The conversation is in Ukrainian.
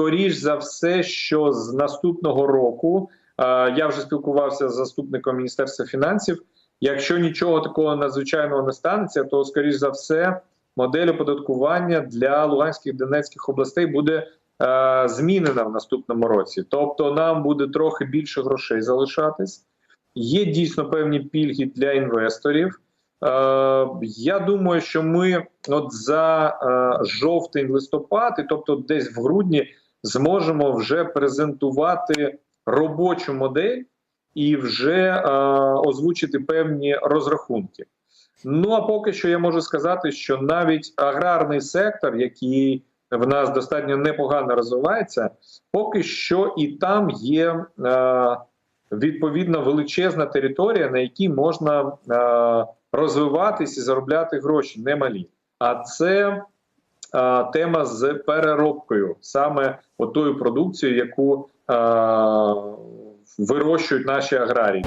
скоріш за все, що з наступного року е, я вже спілкувався з заступником міністерства фінансів. Якщо нічого такого надзвичайного не станеться, то скоріш за все модель оподаткування для Луганських Донецьких областей буде е, змінена в наступному році. Тобто, нам буде трохи більше грошей залишатись. Є дійсно певні пільги для інвесторів. Е, я думаю, що ми от за е, жовтень, листопад, і тобто десь в грудні, зможемо вже презентувати робочу модель і вже е, озвучити певні розрахунки. Ну а поки що я можу сказати, що навіть аграрний сектор, який в нас достатньо непогано розвивається, поки що і там є е, відповідно величезна територія, на якій можна е, розвиватись і заробляти гроші немалі. А це е, тема з переробкою, саме отою продукцією, яку а, вирощують наші аграрії.